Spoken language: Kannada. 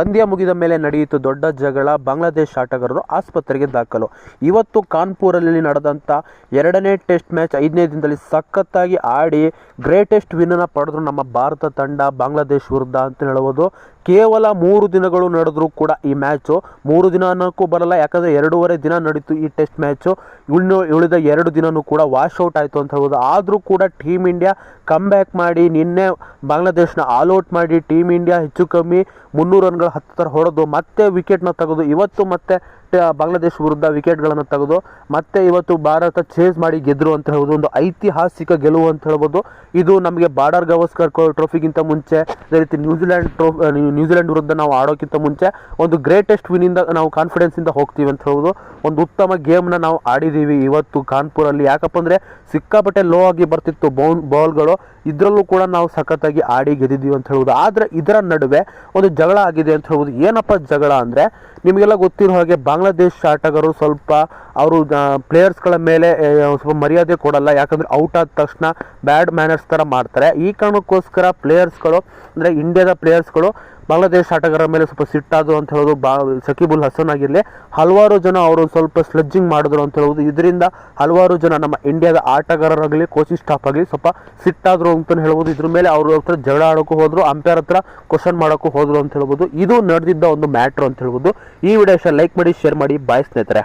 ಪಂದ್ಯ ಮುಗಿದ ಮೇಲೆ ನಡೆಯಿತು ದೊಡ್ಡ ಜಗಳ. ಬಾಂಗ್ಲಾದೇಶ ಆಟಗಾರರು ಆಸ್ಪತ್ರೆಗೆ ದಾಖಲು. ಇವತ್ತು ಕಾನ್ಪುರಲ್ಲಿ ನಡೆದಂಥ ಎರಡನೇ ಟೆಸ್ಟ್ ಮ್ಯಾಚ್ ಐದನೇ ದಿನದಲ್ಲಿ ಸಖತ್ತಾಗಿ ಆಡಿ, ಗ್ರೇಟೆಸ್ಟ್ ವಿನ್ನನ್ನು ಪಡೆದ್ರು ನಮ್ಮ ಭಾರತ ತಂಡ, ಬಾಂಗ್ಲಾದೇಶ ವಿರುದ್ಧ ಅಂತ ಹೇಳ್ಬೋದು ಕೇವಲ ಮೂರು ದಿನಗಳು ನಡೆದರೂ ಕೂಡ ಈ ಮ್ಯಾಚು ಮೂರು ದಿನ ಅನ್ನೋಕ್ಕೂ ಬರಲ್ಲ, ಯಾಕಂದರೆ ಎರಡೂವರೆ ದಿನ ನಡೀತು ಈ ಟೆಸ್ಟ್ ಮ್ಯಾಚು. ಇನ್ನು ಉಳಿದ ಎರಡು ದಿನವೂ ಕೂಡ ವಾಶ್ ಔಟ್ ಆಯಿತು ಅಂತ ಹೇಳ್ಬೋದು. ಆದರೂ ಕೂಡ ಟೀಮ್ ಇಂಡಿಯಾ ಕಮ್ ಬ್ಯಾಕ್ ಮಾಡಿ, ನಿನ್ನೆ ಬಾಂಗ್ಲಾದೇಶನ ಆಲ್ ಔಟ್ ಮಾಡಿ, ಟೀಮ್ ಇಂಡಿಯಾ ಹೆಚ್ಚು ಕಮ್ಮಿ ಮುನ್ನೂರು ರನ್ಗಳು ಹತ್ತು ಥರ ಹೊಡೆದು, ಮತ್ತೆ ವಿಕೆಟ್ನ ತೆಗೆದು, ಇವತ್ತು ಮತ್ತೆ ಬಾಂಗ್ಲಾದೇಶ ವಿರುದ್ಧ ವಿಕೆಟ್ಗಳನ್ನು ತೆಗೆದು, ಮತ್ತೆ ಇವತ್ತು ಭಾರತ ಚೇಸ್ ಮಾಡಿ ಗೆದ್ರು ಅಂತ ಹೇಳ್ಬೋದು. ಒಂದು ಐತಿಹಾಸಿಕ ಗೆಲುವು ಅಂತ ಹೇಳ್ಬೋದು. ಇದು ನಮಗೆ ಬಾರ್ಡರ್ ಗವಸ್ಕರ್ ಟ್ರೋಫಿಗಿಂತ ಮುಂಚೆ, ಅದೇ ರೀತಿ ನ್ಯೂಜಿಲ್ಯಾಂಡ್ ಟ್ರೋ ನ್ಯೂಜಿಲೆಂಡ್ ವಿರುದ್ಧ ನಾವು ಆಡೋಕ್ಕಿಂತ ಮುಂಚೆ ಒಂದು ಗ್ರೇಟೆಸ್ಟ್ ವಿನಿಂದ ನಾವು ಕಾನ್ಫಿಡೆನ್ಸಿಂದ ಹೋಗ್ತೀವಿ ಅಂತ ಹೇಳ್ಬೋದು ಒಂದು ಉತ್ತಮ ಗೇಮ್ನ ನಾವು ಆಡಿದ್ದೀವಿ ಇವತ್ತು ಕಾನ್ಪುರಲ್ಲಿ. ಯಾಕಪ್ಪ ಅಂದರೆ ಸಿಕ್ಕಾಪಟ್ಟೆ ಲೋ ಆಗಿ ಬರ್ತಿತ್ತು ಬೌನ್ ಬಾಲ್ಗಳು ಇದರಲ್ಲೂ ಕೂಡ ನಾವು ಸಖತ್ತಾಗಿ ಆಡಿ ಗೆದ್ದಿದ್ದೀವಿ ಅಂತ ಹೇಳ್ಬೋದು ಆದರೆ ಇದರ ನಡುವೆ ಒಂದು ಜಗಳ ಆಗಿದೆ ಅಂತ ಹೇಳ್ಬೋದು ಏನಪ್ಪ ಜಗಳ ಅಂದರೆ ನಿಮಗೆಲ್ಲ ಗೊತ್ತಿರೋ ಹಾಗೆ ಬಾಂಗ್ಲಾದೇಶ ಆಟಗಾರರು ಸ್ವಲ್ಪ ಅವರು ಪ್ಲೇಯರ್ಸ್ಗಳ ಮೇಲೆ ಸ್ವಲ್ಪ ಮರ್ಯಾದೆ ಕೊಡಲ್ಲ. ಯಾಕಂದರೆ ಔಟ್ ಆದ ತಕ್ಷಣ ಬ್ಯಾಡ್ ಮ್ಯಾನರ್ಸ್ ಥರ ಮಾಡ್ತಾರೆ. ಈ ಕಾರಣಕ್ಕೋಸ್ಕರ ಪ್ಲೇಯರ್ಸ್ಗಳು ಅಂದರೆ ಇಂಡಿಯಾದ ಪ್ಲೇಯರ್ಸ್ಗಳು ಬಾಂಗ್ಲಾದೇಶ ಆಟಗಾರರ ಮೇಲೆ ಸ್ವಲ್ಪ ಸಿಟ್ಟಾದ್ರು ಅಂತ ಹೇಳೋದು ಬಾ ಸಕೀಬುಲ್ ಹಸನ್ ಆಗಿರಲಿ, ಹಲವಾರು ಜನ ಅವರು ಸ್ವಲ್ಪ ಸ್ಲೆಡ್ಜಿಂಗ್ ಮಾಡಿದ್ರು ಅಂತ ಹೇಳೋದು. ಇದರಿಂದ ಹಲವಾರು ಜನ ನಮ್ಮ ಇಂಡಿಯಾದ ಆಟಗಾರರಾಗಲಿ ಕೋಚಿಂಗ್ ಸ್ಟಾಫ್ ಆಗಲಿ ಸ್ವಲ್ಪ ಸಿಟ್ಟಾದ್ರು ಅಂತ ಹೇಳ್ಬೋದು ಇದ್ರ ಮೇಲೆ ಅವ್ರ ಹತ್ರ ಜಗಳ ಆಡೋಕ್ಕೂ ಹೋದರು ಅಂಪೈರ್ ಹತ್ರ ಕ್ವಶನ್ ಮಾಡೋಕ್ಕೂ ಹೋದರು ಅಂತ ಹೇಳ್ಬೋದು ಇದು ನಡೆದಿದ್ದ ಒಂದು ಮ್ಯಾಟ್ರ್ ಅಂತ ಹೇಳ್ಬೋದು ಈ ವಿಡಿಯೋ ಲೈಕ್ ಮಾಡಿ ಶೇರ್ ಮಾಡಿ. ಬಾಯ್ ಸ್ನೇಹಿತರೆ.